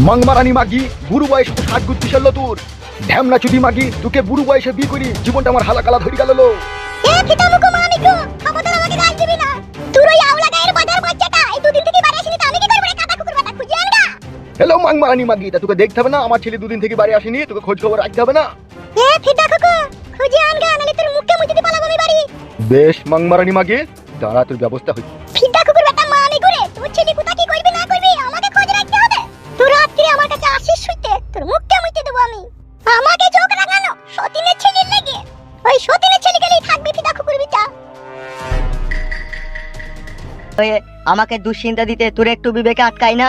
মাংমারানি মাগি বুড়ো বয়সে তো ষাট গুত্তি সারলো তোর ঢ্যামনা চুদি মাগি তোকে বুড়ো বয়সে বিয়ে করি জীবনটা আমার হালাকালা ধরে গেল আনগা হ্যালো মাংমারানি মাগি তা তোকে দেখতে হবে না আমার ছেলে দুদিন থেকে বাড়ি আসেনি তোকে খোঁজ খবর রাখতে হবে না। বেশ মাংমারানি মাগি দাঁড়া তোর ব্যবস্থা হচ্ছে তোর মুখে মুখে দেবো আমি। আমাকে চোখ রাখানো সতীনের ছেলের লেগে। ওই সতীনের ছেলে গেলেই থাকবে ফিতা কুকুর বিটা। হয়ে আমাকে দুশ্চিন্তা দিতে তোর একটু বিবেকে আটকাই না?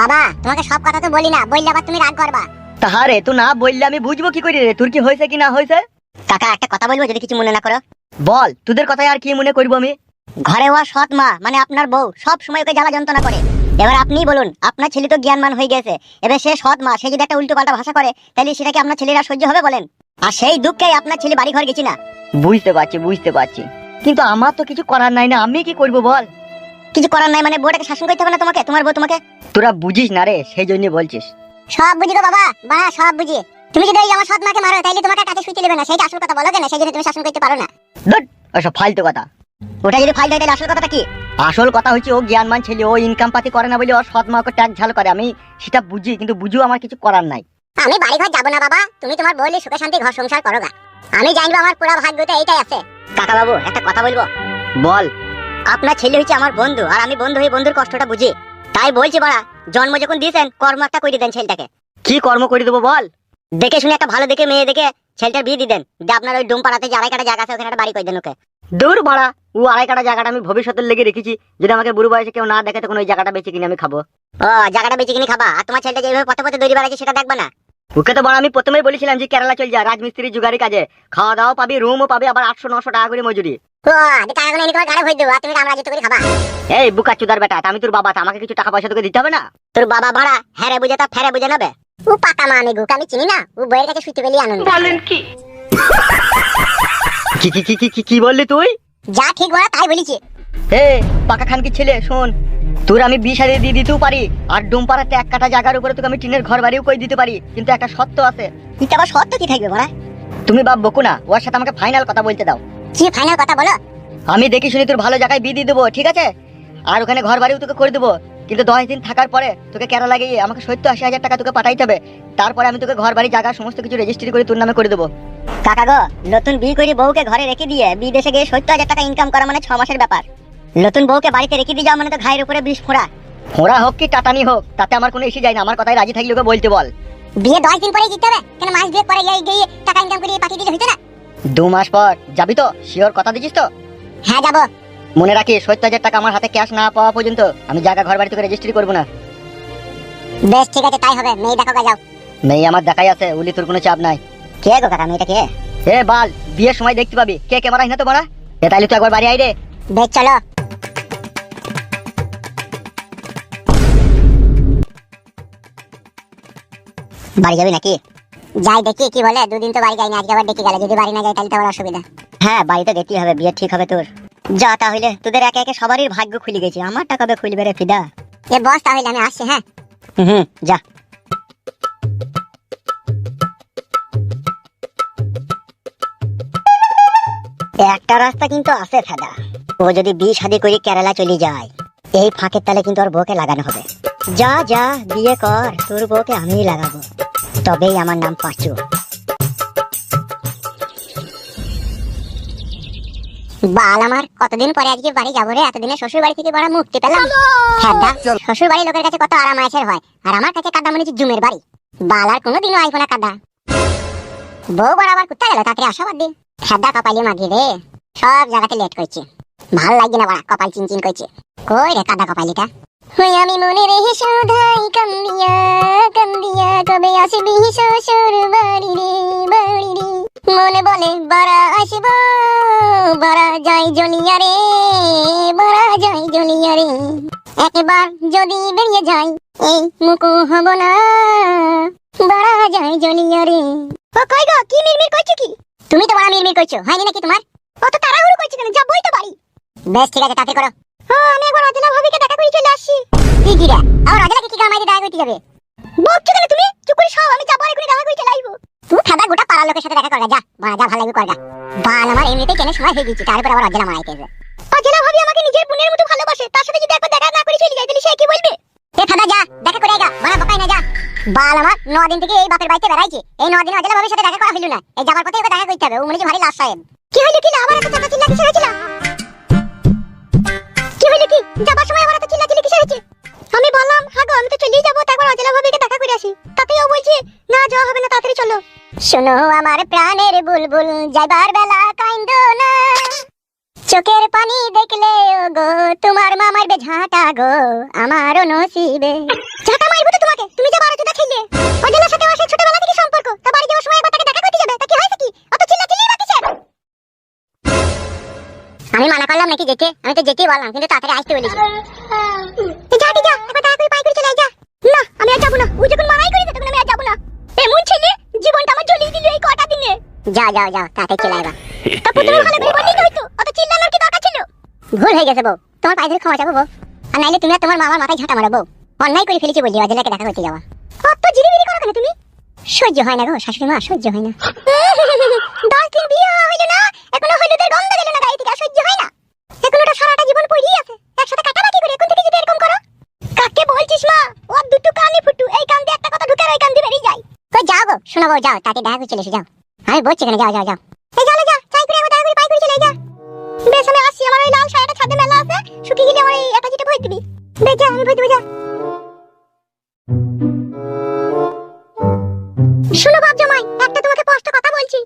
বাবা তোমাকে সব কথা তো বলি না বললে আবার তুমি রাগ করবা। তাহারে তুই না বললে আমি বুঝব কি করে রে? তোর কি হয়েছে কি না হয়েছে? কাকা একটা কথা বলব যদি কিছু মনে না করো। বল তোদের কথায় আর কি মনে করব আমি? ঘরে হওয়া সৎ মা মানে আপনার বউ সব সময় ওকে জ্বালা যন্ত্রণা করে। এবার আপনিই বলুন আপনার ছেলে তো জ্ঞানমান হয়ে গেছে। এবার সে সৎ মা সে যদি একটা উল্টো পাল্টা ভাষা করে তাহলে সেটা কি আপনার ছেলেরা সহ্য হবে বলেন? আর সেই দুঃখে আপনার ছেলে বাড়ি ঘর গেছি না। বুঝতে পারছি বুঝতে পারছি। কিন্তু আমার তো কিছু করার নাই না আমি কি করব বল? কিছু করার নাই মানে বউটাকে শাসন করতে হবে না তোমাকে? তোমার বউ তোমাকে? তোরা বুঝিস না রে সেই জন্য বলছিস। সব বুঝি গো বাবা বাবা সব বুঝি। তুমি যদি এই আমার সৎ মাকে মারো তাহলে তোমাকে কাছে শুইতে দেবে না। সেটা আসল কথা বলো কেন সেই জন্য তুমি শাসন করতে পারো না। ধুৎ, ওসব ফালতু কথা। ওটা যদি ফাইল দেয় তাহলে আসল কথাটা কি? আসল কথা হচ্ছে ও জ্ঞানমান ছেলে ও ইনকাম পাতি করে না বলে ওর সৎ মা ওকে ট্যাগ ঝাল করে। আমি সেটা বুঝি কিন্তু বুঝিও আমার কিছু করার নাই। আমি বাড়ি ঘর যাব না বাবা। তুমি তোমার বউলে সুখে শান্তি ঘর সংসার করো গা। আমি জানব আমার পুরা ভাগ্যটা এইটাই আছে। কাকা বাবু একটা কথা বলব? বল। আপনার ছেলে হচ্ছে আমার বন্ধু আর আমি বন্ধু হয়ে বন্ধুর কষ্টটা বুঝি। তাই বলছি বাড়া জন্ম যখন দিয়েছেন কর্ম একটা করে দেন ছেলেটাকে। কি কর্ম করে দেবো বল? দেখে শুনে একটা ভালো দেখে মেয়ে দেখে ছেলেটার বিয়ে দিয়ে দেন। যে আপনার ওই ডুম পাড়াতে যে আড়াই কাটা জায়গা আছে ওখানে একটা বাড়ি করে দেন ওকে। দূর বাড়া ও আড়াই কাটা জায়গাটা আমি ভবিষ্যতের লেগে রেখেছি। যদি আমাকে বুড়ো বয়সে কেউ না দেখে তখন ওই জায়গাটা বেঁচে কিনে আমি খাব। ও জায়গাটা বেঁচে কিনে খাবা? আর তোমার ছেলেটা যেভাবে পথে পথে দৌড়ি বেড়াচ্ছে সেটা দেখবা না? ওকে তো বড় আমি প্রথমেই বলেছিলাম যে কেরালা চল যা রাজমিস্ত্রি জুগারি কাজে। খাওয়া দাওয়া পাবি রুমও পাবি আবার আটশো নশো টাকা করে মজুরি। এই বুকা চুদার বেটা তা আমি তোর বাবা আমাকে কিছু টাকা পয়সা তোকে দিতে হবে না? তোর বাবা ভাড়া হ্যারে বুঝে তা ফেরে বুঝে নেবে। ও পাকা মা আমি গুক আমি চিনি না। ও বইয়ের কাছে পেলি আনন্দ। কি কি কি কি কি কি বললি তুই? যা ঠিক বলা তাই বলেছি। হে পাকা খানকি ছেলে শোন। তোর আমি বিষ হারিয়ে দিয়ে দিতেও পারি আর ডুমপাড়াতে এক কাটা জায়গার উপরে তোকে আমি টিনের ঘর বাড়িও কই দিতে পারি কিন্তু একটা সত্য আছে। কিন্তু আবার শর্ত কি থাকবে বড়া? তুমি বাপ বকু না ওর সাথে আমাকে ফাইনাল কথা বলতে দাও। কি ফাইনাল কথা বলো? আমি দেখি শুনি তোর ভালো জায়গায় বিয়ে দিয়ে দেবো ঠিক আছে? আর ওখানে ঘর বাড়িও তোকে করে দেবো। কিন্তু দশ দিন থাকার পরে তোকে কেরালা গিয়ে আমাকে সত্তর আশি হাজার টাকা তোকে পাঠাইতে হবে? তারপরে আমি তোকে ঘর বাড়ি জায়গা সমস্ত কিছু রেজিস্ট্রি করে তোর নামে করে দেবো। কাকা গো নতুন বিয়ে করে বউকে ঘরে রেখে দিয়ে বিদেশে গিয়ে সত্তর হাজার টাকা ইনকাম করা মানে ছ মাসের ব্যাপার। নতুন বউকে বাড়িতে রেখে দিয়ে যাওয়া মানে তো ঘায়ের উপরে বিষ ফোড়া। ফোঁড়া হোক কি টাটানি হোক তাতে আমার কোনো ইস্যু যায় না আমার কথায় রাজি থাকলে ওকে বলতে বল। বিয়ে দশ দিন পরে দিতে হবে? কেন মাস বিয়ে পরে গিয়ে গিয়ে টাকা ইনকাম করে পাঠিয়ে দিলে হইতো না? দু মাস পর যাবি তো? শিওর কথা দিছিস তো? হ্যাঁ যাব। মনে রাখি সত্তর হাজার টাকা আমার হাতে ক্যাশ না পাওয়া পর্যন্ত আমি জায়গা ঘর বাড়ি তোকে রেজিস্ট্রি করব না। বেশ ঠিক আছে তাই হবে। মেয়ে দেখো গা যাও। মেয়ে আমার দেখাই আছে উলি তোর কোনো চাপ নাই। কে গো কাকা মেয়েটা কে? এ বাল বিয়ের সময় দেখতে পাবি। কে ক্যামেরা না তো মারা এ তাইলে তুই একবার বাড়ি আই রে। বেশ চলো। বাড়ি যাবি নাকি? যাই দেখি কি বলে দুদিন তো বাড়ি যাইনি আজকে আবার ডেকে গেলে। যদি বাড়ি না যাই তাহলে তো আবার অসুবিধা। হ্যাঁ বাড়িতে যেতেই হবে বিয়ে ঠিক হবে তোর। যা তাহলে তোদের একে একে সবারই ভাগ্য খুলে গেছে। আমারটা কবে খুলবে রে ফিদা। এ বস তাহলে আমি আসছি হ্যাঁ? হুম যা। একটা রাস্তা কিন্তু আছে ফেদা। ও যদি বিয়ে শাদি করে কেরালা চলে যায় এই ফাঁকের তালে কিন্তু ওর বউকে লাগানো হবে। যা যা বিয়ে কর তোর বউকে আমিই লাগাবো। তবেই আমার নাম পাঁচু। বাল আমার কতদিন পরে আজকে বাড়ি যাব রে? এতদিনে শ্বশুর বাড়ি থেকে বড় মুক্তি পেলাম। ফেদা শ্বশুর বাড়ি লোকের কাছে কত আরাম আয়েসের হয়। আর আমার কাছে কাদা মনে জুমের বাড়ি। বাল আর কোনোদিনও আইফোনা কাদা। বউ বড় আবার কোথায় গেল তাড়াতাড়ি আশাবাদ দিন ফেদা কপালি মাগি রে। সব জায়গাতে লেট করছে। ভালো লাগছে না বাড়া কপাল চিনচিন করছে। কই রে কাদা কপালিটা? আমি মনে রেহে সদাই কান্দিয়া কান্দিয়া, কবে আসবি শ্বশুর বাড়ি রে বাড়ি রে? মনে বলে বাড়া আসব বাড়া যাই জলিয়া রে বাড়া যাই রে। একবার যদি বেরিয়ে যাই, এই মুকু হব না বাড়া যাই জলিয়া রে। ও কই গো, কি মিরমির করছ কি? তুমি তো বড় মিরমির করছ, হয়নি নাকি তোমার? অত তাড়াহুড়ো করছ কেন? যাবই তো বাড়ি বেশ, ঠিক আছে, তাতে করো। আমি একবার অদিনা ভাবিকে দেখা করে চলে কি কি আর অদিনাকে কি কামাইতে দেখা করতে যাবে? বকছো কেন তুমি? চুপ করে সব আমি যাব এখনই দেখা করে চলে আসব। তুই খাদা গোটা পাড়ার লোকের সাথে দেখা করগা, যা বাড়া যা, ভালো লাগবে করগা। বাল আমার এমনিতেই কেন সময় হয়ে গেছি তারপর আবার অজলা মারাইতেছে অজলা ভাবি আমাকে নিজের বোনের মতো ভালোবাসে, তার সাথে যদি একবার দেখা না করে চলে যায়, তাহলে সে কি বলবে? এ খাদা, যা, দেখা করে আগা বাড়া বকাই না, যা। বাল আমার ন দিন থেকে এই বাপের বাড়িতে বেড়াইছে, এই ন দিন অজলা ভাবির সাথে দেখা করা হইল না। এই যাবার পথে দেখা করতে হবে, ও মনে হচ্ছে ভারী লাশ সাহেব। কি হইল, কি আবার এত চাপা চিল্লা কিসের হয়েছিল? কি কি যাবার সময় আবার এত চিল্লা চিল্লি কিসের হয়েছে? আমি বললাম হ্যাঁ আমি তো চলেই যাব, তারপর অজলা ভাবিকে দেখা করে আসি। তাতেই ও বলছে, না, যাওয়া হবে না, তাড়াতাড়ি চলো। শোনো, আমার প্রাণের বুলবুল, যাইবার বেলা কাইন্দ না। চোখের পানি দেখলে, ও গো, তোমার মা মারবে ঝাঁটা গো, আমারও নসিবে। ঝাঁটা মারবো তো তোমাকে? তুমি যে বারো চোদা খেললে। অজলার সাথে আমার ছোটবেলা থেকে সম্পর্ক। তা বাড়ি যাওয়ার সময় আমি মানা করলাম নাকি যেতে? আমি তো যেতেই বললাম কিন্তু তাড়াতাড়ি আসতে বলেছি। যা যা একবার তাড়াতাড়ি পাই করে চলে যা। না আমি আর যাব না। ও যখন মানাই করেছে তখন আমি আর যাব না। এমন ছেলে জীবনটা আমার জ্বলিয়ে দিল এই কটা দিনে। যাও যাও যাও তাড়াতাড়ি চলে আইবা তা প্রথমে ভালো করে বললেই তো অত চিল্লানোর কি দরকার ছিল? ভুল হয়ে গেছে বউ। তোমার পায়ে ধরে ক্ষমা চাবো বউ। আর নাইলে তুমি আর তোমার মামার মাথায় ঝাঁটা মারো বউ। অন্যায় করে ফেলেছি বললি অজলাকে দেখা করতে যাওয়া। অত জিরিবিরি করো কেন তুমি? সহ্য হয় না গো শাশুড়ি মা সহ্য হয় না। দশ দিন বিয়ে হইল না এখনও হলুদের গন্ধ গেল না গাড়ি থেকে সহ্য হয় না। এখন ওটা সারাটা জীবন পড়েই আছে একসাথে কাটাবাটি করে এখন থেকে যদি এরকম করো। কাকে বলছিস মা ও দুটো কানে ফুটু এই কান দিয়ে একটা কথা ঢুকে আর ওই কান দিয়ে বেরিয়ে যায়। কই যাও গো শোনো বউ যাও তাকে দেখা করে চলে এসো যাও। আমি বলছি কেন যাও যাও যাও। এই চলো যা চাই করে একবার দেখা করে পাই করে চলে যা। বেশ আমি আসছি আমার ওই লাল শাড়িটা ছাদে মেলা আছে শুকিয়ে গেলে আমার এই একটা যেটা ভয় দিবি বেশ যা আমি ভয় দেবো যা শোনো বাপ জামাই, একটা তোমাকে স্পষ্ট কথা বলছি।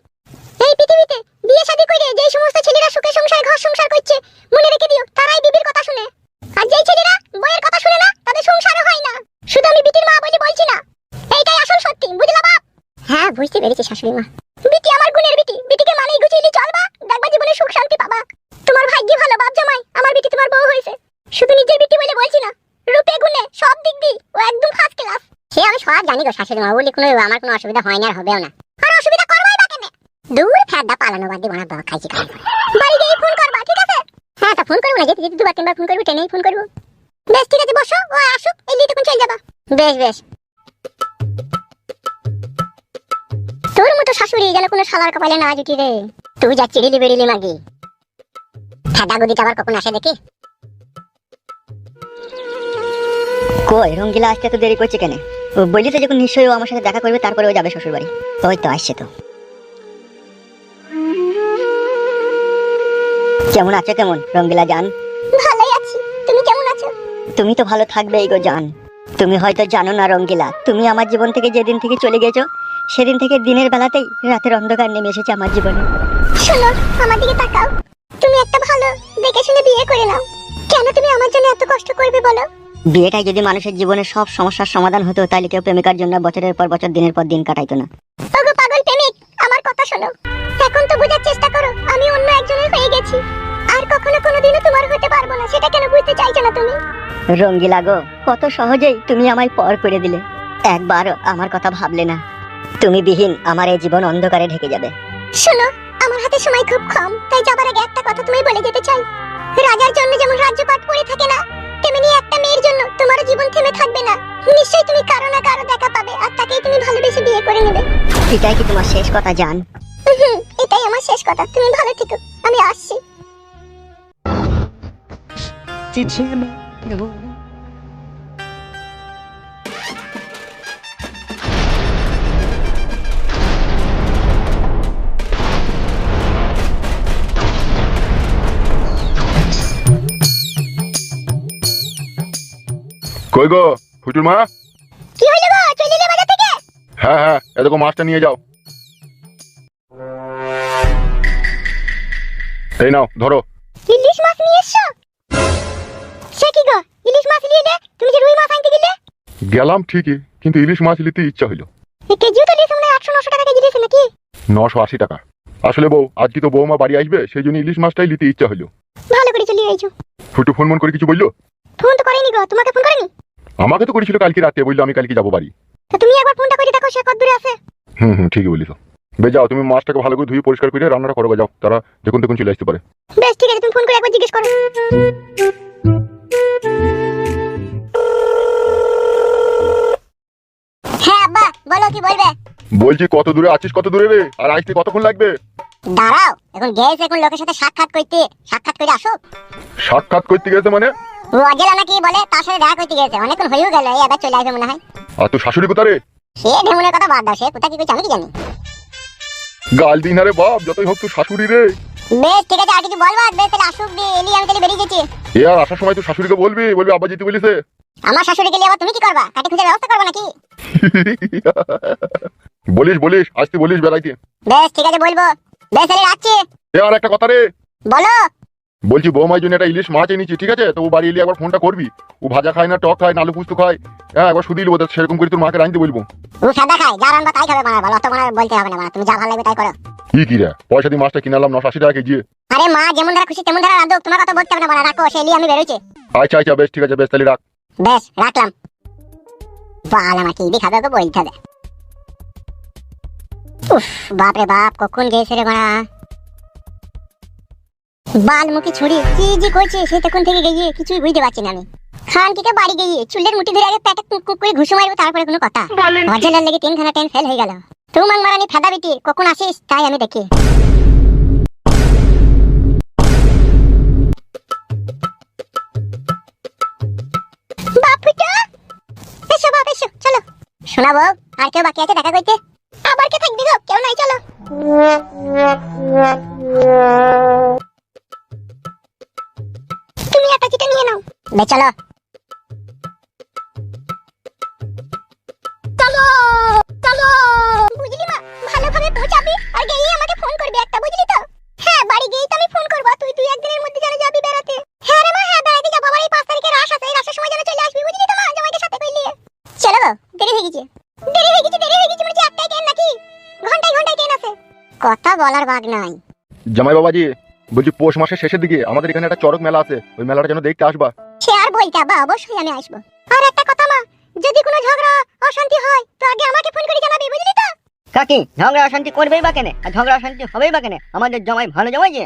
এই পৃথিবীতে বিয়ে শাদী করে যেই সমস্ত ছেলেরা সুখে সংসার, ঘর সংসার করছে, মনে রেখে দিও, তারাই বিবির কথা শুনে। আর যেই ছেলেরা বইয়ের কথা শুনে না, তাদের সংসারও হয় না। শুধু আমি বিটির মা বলে বলছি না। এইটাই আসল সত্যি, বুঝলা বাপ? হ্যাঁ বুঝতে পেরেছি শাশুড়ি মা বিটি আমার গুণের বিটি বিটিকে মানেই গুছিয়ে নিয়ে চলবা দেখবা জীবনে সুখ শান্তি পাবা তোমার ভাগ্যে ভালো বাপ জামাই আমার বিটি তোমার বউ হয়েছে শুধু নিজের বিটি বলে বলছি না রূপে গুণে সব দিক দিয়ে ও একদম ফার্স্ট ক্লাস সে আমি সব জানি গো শাশুড়ি মা বলে কোনো আমার কোনো অসুবিধা হয় না আর হবেও না। আর অসুবিধা করবাই বা কেন? দূর ফেদা পালানো বাদ দিয়ে বড় খাইছি খাই বাড়ি গিয়ে ফোন করবা, ঠিক আছে? হ্যাঁ তা ফোন করব না, যেতে যেতে দুবার তিনবার ফোন করব, ট্রেনেই ফোন করব। বেশ, ঠিক আছে, বসো, ও আসুক এই লিটে কোন চলে যাবা। বেশ বেশ। তোর মতো শাশুড়ি যেন কোনো শালার কপালে না জুটি রে। তুই যা চিড়িলি বেড়িলি মাগি। ফেদা গুদিটা আবার কখন আসে দেখি। কই রঙ্গিলা আসতে তো দেরি করছে কেন? ও বললি তো যখন নিশ্চয়ই ও আমার সাথে দেখা করবে তারপরে ও যাবে শ্বশুর বাড়ি ওই তো আসছে তো। কেমন আছো কেমন? রঙ্গিলা জান। ভালোই আছি। তুমি কেমন আছো? তুমি তো ভালো থাকবে এই গো জান। তুমি হয়তো জানো না রঙ্গিলা তুমি আমার জীবন থেকে যেদিন থেকে চলে গেছো সেদিন থেকে দিনের বেলাতেই রাতের অন্ধকার নেমে এসেছে আমার জীবনে। শোনো আমার দিকে তাকাও। তুমি একটা ভালো দেখে শুনে বিয়ে করে নাও। কেন তুমি আমার জন্য এত কষ্ট করবে বলো? বিয়েটাই যদি মানুষের জীবনে সব সমস্যার সমাধান হতো তাহলে কেউ প্রেমিকার জন্য বছরের পর বছর দিনের পর দিন কাটাইতো না। ওগো পাগল প্রেমিক আমার কথা শোনো। এখন তো বোঝার চেষ্টা করো আমি অন্য একজনের হয়ে গেছি। আর কখনো কোনোদিনও তোমার হতে পারব না সেটা কেন বুঝতে চাইছো না তুমি? রঙ্গিলা গো কত সহজেই তুমি আমায় পর করে দিলে। একবার আমার কথা ভাবলে না। তুমি বিহীন আমার এই জীবন অন্ধকারে ঢেকে যাবে। শোনো আমার হাতে সময় খুব কম তাই যাবার আগে একটা কথা তুমি বলে যেতে চাই। রাজার জন্য যেমন রাজ্যপাট পড়ে থাকে না তেমনি একটা মেয়ের জন্য তোমার জীবন থেমে থাকবে না। নিশ্চয়ই তুমি কারও না কারও দেখা পাবে আর তাকেই তুমি ভালোবেসে বিয়ে করে নেবে। এটাই কি তোমার শেষ কথা জান? হুম, এটাই আমার শেষ কথা। তুমি ভালো থেকো আমি আসছি। কই গো ফুটুর মা। কি হইল গো? চলে এলে বাজার থেকে? হ্যাঁ হ্যাঁ এরকম মাছটা নিয়ে যাও। এই নাও ধরো। ইলিশ মাছ নিয়ে এসছো? সে কি গো? ইলিশ মাছ নিয়ে এলে তুমি যে রুই মাছ আনতে গেলে? গেলাম ঠিকই কিন্তু ইলিশ মাছ নিতে ইচ্ছা হইল। কেজিও তো নিয়েছে মনে হয় আটশো নশো টাকা কেজি দিয়েছে নাকি? নশো আশি টাকা। আসলে বউ আজকে তো বৌমা বাড়ি আসবে সেই জন্য ইলিশ মাছটাই নিতে ইচ্ছা হইল। ভালো করে চলে এসেছ ফুটু ফোন মন করে কিছু বলল? ফোন তো করেনি গো তোমাকে ফোন করেনি? আমাকে তো করেছিল কালকে রাতে বলল আমি কালকে যাব বাড়ি। তো তুমি একবার ফোনটা করে দেখো সে কত দূরে আছে। হুম হুম ঠিকই বলিস বে যাও তুমি মাছটাকে ভালো করে ধুয়ে পরিষ্কার করে রান্নাটা করো যাও তারা যখন তখন চলে আসতে পারে। বেশ ঠিক আছে তুমি ফোন করে একবার জিজ্ঞেস করো। বলো কি বলবে? বলছি কত দূরে আছিস কত দূরে রে আর আসতে কতক্ষণ লাগবে? দাঁড়াও এখন গেছে এখন লোকের সাথে সাক্ষাৎ করতে। সাক্ষাৎ করে আসো। সাক্ষাৎ করতে গেছে মানে? অজেলা নাকি বলে তার সাথে দেখা করতে গেছে অনেকক্ষণ হয়েও গেল এই আবার চলে আসবে মনে হয়। আর তোর শাশুড়ি কোথা রে? সে ঢেমুনের কথা বাদ দাও সে কোথায় কি করছে আমি কি জানি। গাল দিন আরে বাপ যতই হোক তোর শাশুড়ি রে। বেশ ঠিক আছে আর কিছু বলবা? বেশ তাহলে আসুক দি এলি আমি তাহলে বেরিয়ে গেছি। এ আর আসার সময় তোর শাশুড়িকে বলবি? বলবি আব্বা যেতে বলিছে। আমার শাশুড়িকে নিয়ে আবার তুমি কি করবা? কাটি খুঁজে ব্যবস্থা করবা নাকি? বলিস বলিস আসতে বলিস বেড়াইতে। বেশ ঠিক আছে বলব। বেশ তাহলে রাখছি। এ আর একটা কথা রে। বলো। বলছি বৌমার জন্য একটা ইলিশ মাছ এনেছি ঠিক আছে? তো ও বাড়ি এলে একবার ফোনটা করবি। ও ভাজা খায় না টক খায় না আলু পুস্ত খায়। হ্যাঁ একবার শুধু দেবো সেরকম করে তোর মাকে রাঁধতে বলব। ও সাদা খাই যা রান্না তাই খাবে বানার অত বানার বলতে হবে না বানা তুমি যা ভালো লাগবে তাই করো। কি কি রে? পয়সা দিয়ে মাছটা কিনালাম নশো আশি টাকা কেজি। আরে মা যেমন ধারা খুশি তেমন ধারা রাঁধো তোমার কথা বলতে হবে না বানা রাখো আমি বেরোচ্ছি। আচ্ছা আচ্ছা বেশ ঠিক আছে বেশ তাহলে রাখ। বেশ রাখলাম। বাল আমার কি খাবে ওকে বলতে হবে। উফ বাপরে বাপ কখন গেছে রে বাড়া? বাল মুখে ছুরি। কি জি করছে সে তখন থেকে গিয়ে কিছুই বুঝতে পারছি না আমি। খান থেকে বাড়ি গিয়ে চুলের মুঠি ধরে আগে পেটে কুক কুক করে ঘুষো মারবো তারপরে কোনো কথা। অজেলার লেগে তিনখানা ট্রেন ফেল হয়ে গেল। তুমাং মারানি ফেদা বিটি কখন আসিস? তাই আমি দেখি। বাপুটা! এসো বাপ এসো চলো। শোনাবো আর কেউ বাকি আছে দেখা বলার ভাগ নাই। জামাই বাবাজি বলছি পৌষ মাসের শেষের দিকে আমাদের এখানে একটা চড়ক মেলা আছে ওই মেলাটা যেন দেখতে আসবা। সে আর বলতে আব্বা অবশ্যই আমি আসব। আর একটা কথা মা যদি কোনো ঝগড়া অশান্তি হয় তো আগে আমাকে ফোন করে জানাবি বুঝলি তো? কাকি ঝগড়া অশান্তি করবেই বা কেন? আর ঝগড়া অশান্তি হবেই বা কেন? আমাদের জামাই ভালো জামাই যে।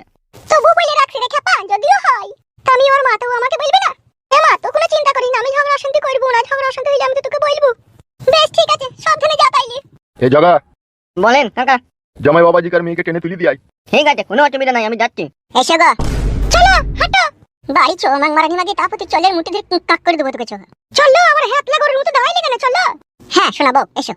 তবু বলে রাখছি রে খেপা যদিও হয়। তা আমি ওর মা তো আমাকে বলবে না? এ মা তো কোনো চিন্তা করিস না আমি ঝগড়া অশান্তি করব না ঝগড়া অশান্তি হইলে আমি তো তোকে বলব। বেশ ঠিক আছে সাবধানে যা তাইলে। এ জায়গা বলেন কাকা। জামাই বাবাজি কার মেয়েকে টেনে তুলি দিয়াই ঠিক আছে, কোনো অসুবিধা নাই, আমি যাচ্ছি। এসো গো চলো, হাঁটো। ভাই, চো, মাং মারানি মাগে তাপতে চলের মুঠি ধরে কাক করে দেবো তোকে, চলো। চলো, আমার হাত লাগোর মতো দাঁড়াইলে কেন, চলো। হ্যাঁ শোনাবো, এসো।